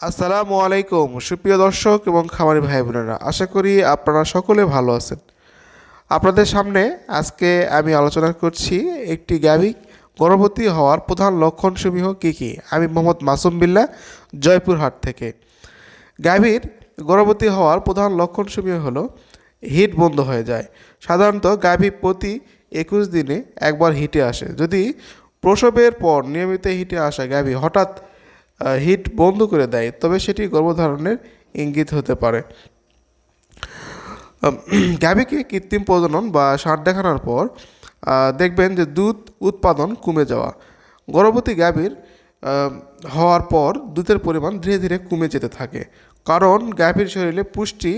আসসালামু আলাইকুম, সুপ্রিয় দর্শক এবং খামারি ভাই বোনেরা আশা করি আপনারা সকলে ভালো আছেন। আপনাদের সামনে আজকে আমি আলোচনা করছি একটি গাভী গর্ভবতী হওয়ার প্রধান লক্ষণসমূহ কী কী? আমি মোহাম্মদ মাসুম বিল্লা জয়পুরহাট থেকে। গাভীর গর্ভবতী হওয়ার প্রধান লক্ষণসমূহ হলো, হিট বন্ধ হয়ে যায়। সাধারণত গাভী প্রতি একুশ দিনে একবার হিটে আসে। যদি প্রসবের পর নিয়মিত হিটে আসা গাভী হঠাৎ হিট বন্ধ করে দেয়, তবে সেটি গর্ভধারণের ইঙ্গিত হতে পারে। গাভীকে কৃত্রিম প্রজনন বা ষাঁড় দেখানোর পর দেখবেন যে দুধ উৎপাদন কমে যাওয়া। গর্ভবতী গাভীর হওয়ার পর দুধের পরিমাণ ধীরে ধীরে কমে যেতে থাকে, কারণ গাভীর শরীরে পুষ্টি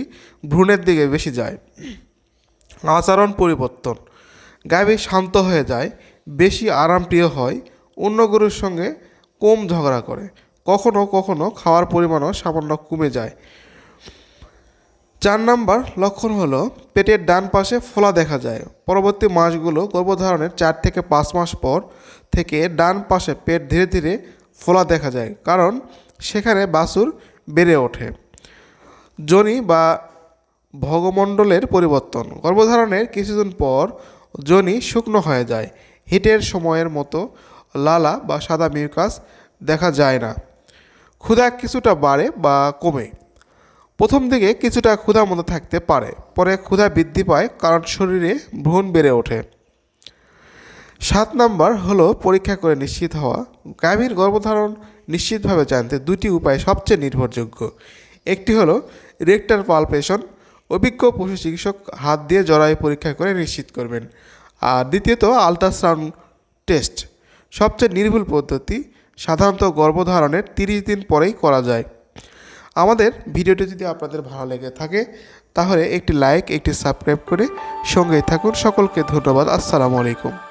ভ্রূণের দিকে বেশি যায়। আচরণ পরিবর্তন। গাভী শান্ত হয়ে যায়, বেশি আরামপ্রিয় হয়, অন্য গরুর সঙ্গে কম ঝগড়া করে। কখনো কখনো খাওয়ার পরিমাণও সামান্য কমে যায়। চার নাম্বার লক্ষণ হলো, পেটের ডান পাশে ফোলা দেখা যায়। পরবর্তী মাসগুলো গর্ভধারণের চার থেকে পাঁচ মাস পর থেকে ডান পাশে পেট ধীরে ধীরে ফোলা দেখা যায়, কারণ সেখানে বাসুর বেড়ে ওঠে। যোনি বা ভগমণ্ডলের পরিবর্তন। গর্ভধারণের কিছুদিন পর যোনি শুকনো হয়ে যায়। হিটের সময়ের মতো লালা বা সাদা মিউকাস দেখা যায় না। ক্ষুধা কিছুটা বাড়ে বা কমে। প্রথম দিকে কিছুটা ক্ষুধা মতো থাকতে পারে, পরে ক্ষুধা বৃদ্ধি পায় কারণ শরীরে ভ্রূণ বেড়ে ওঠে। সাত নাম্বার হলো পরীক্ষা করে নিশ্চিত হওয়া। গাভীর গর্ভধারণ নিশ্চিতভাবে জানতে দুটি উপায় সবচেয়ে নির্ভরযোগ্য। একটি হলো রেক্টার পালপেশন, অভিজ্ঞ পশু চিকিৎসক হাত দিয়ে জরায়ু পরীক্ষা করে নিশ্চিত করবেন। আর দ্বিতীয়ত আলট্রাসাউন্ড টেস্ট, সবচেয়ে নির্ভুল পদ্ধতি সাধারণত গর্ভধারণের তিরিশ দিন পরেই করা যায়। আমাদের ভিডিওটি যদি আপনাদের ভালো লেগে থাকে, তাহলে একটি লাইক, একটি সাবস্ক্রাইব করে সঙ্গেই থাকুন। সকলকে ধন্যবাদ। আসসালামু আলাইকুম।